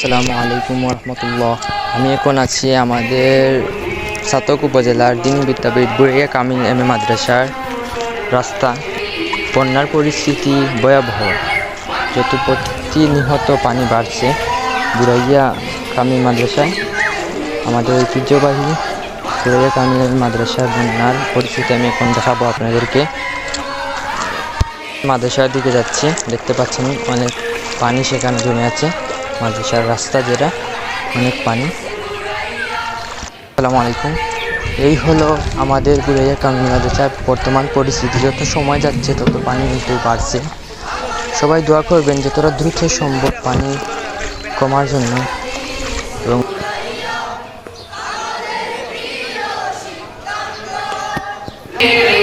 আসসালামু আলাইকুম রহমতুল্লাহ আমি এখন আছি আমাদের সাতক উপজেলার দিনী বিদ্যাপীঠ বুড়িয়া কামিল এম এ মাদ্রাসার রাস্তা। বন্যার পরিস্থিতি ভয়াবহ যত প্রতিনিহত পানি বাড়ছে বুড়াইয়া কামিল মাদ্রাসায় আমাদের ঐতিহ্যবাহী বুড়াইয়া কামিল মাদ্রাসার বন্যার পরিস্থিতি আমি এখন দেখাবো আপনাদেরকে। মাদ্রাসার দিকে যাচ্ছি, দেখতে পাচ্ছেন অনেক পানি সেখানে জমে আছে। মালয়েশিয়ার রাস্তা যেটা, অনেক পানি। আসসালামু আলাইকুম। এই হলো আমাদের গুড়িয়া কামিনাদেশার বর্তমান পরিস্থিতি। যত সময় যাচ্ছে, তত পানি কিন্তু বাড়ছে। সবাই দোয়া করবেন যতটা দ্রুত সম্ভব পানি কমার জন্য। এবং Yeah.